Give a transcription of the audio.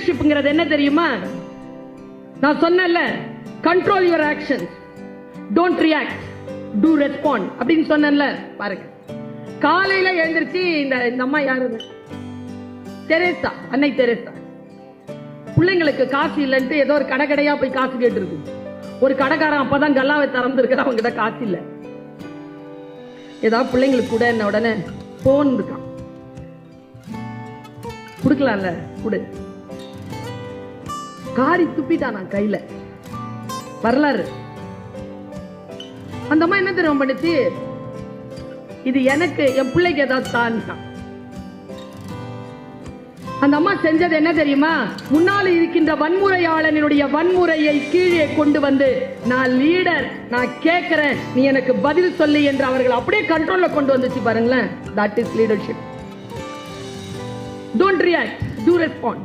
லீடர்ஷிப்ங்கிறது என்ன தெரியுமா? நான் சொன்னல control your action don't react to respond அப்படின்னு சொன்னேன்ல பாருங்க. காலையில எழுந்திருச்சு இந்த இந்த அம்மா யாரு? தெரேசா அன்னை தெரேசா. பிள்ளைங்களுக்கு காசு இல்லைன்ட்டு ஏதோ ஒரு கடை கடையா போய் காசு கேட்டுருக்கு. ஒரு கடைக்காரன் அப்பதான் கல்லாவை திறந்துருக்கிற அவங்க கிட்ட காசு இல்லை. ஏதாவது பிள்ளைங்களுக்கு கூட என்ன உடனே போன் இருக்கான். கொடுக்கலாம்ல கொடு. காரி துப்பிட்டான் நான் கையில. வரலாறு. அந்த அம்மா என்ன தெரியும் பண்ணுச்சு? இது எனக்கு என் பிள்ளைக்கு ஏதாவது தான் அந்த அம்மா செஞ்சது என்ன தெரியுமா? முன்னால் இருக்கின்ற வன்முறையாளனுடைய வன்முறையை கீழே கொண்டு வந்து நான் லீடர் நான் கேட்கிறேன் நீ எனக்கு பதில் சொல்லு என்று அவர்கள் அப்படியே கண்ட்ரோல்ல கொண்டு வந்துச்சு பாருங்களேன். That is leadership don't react to respond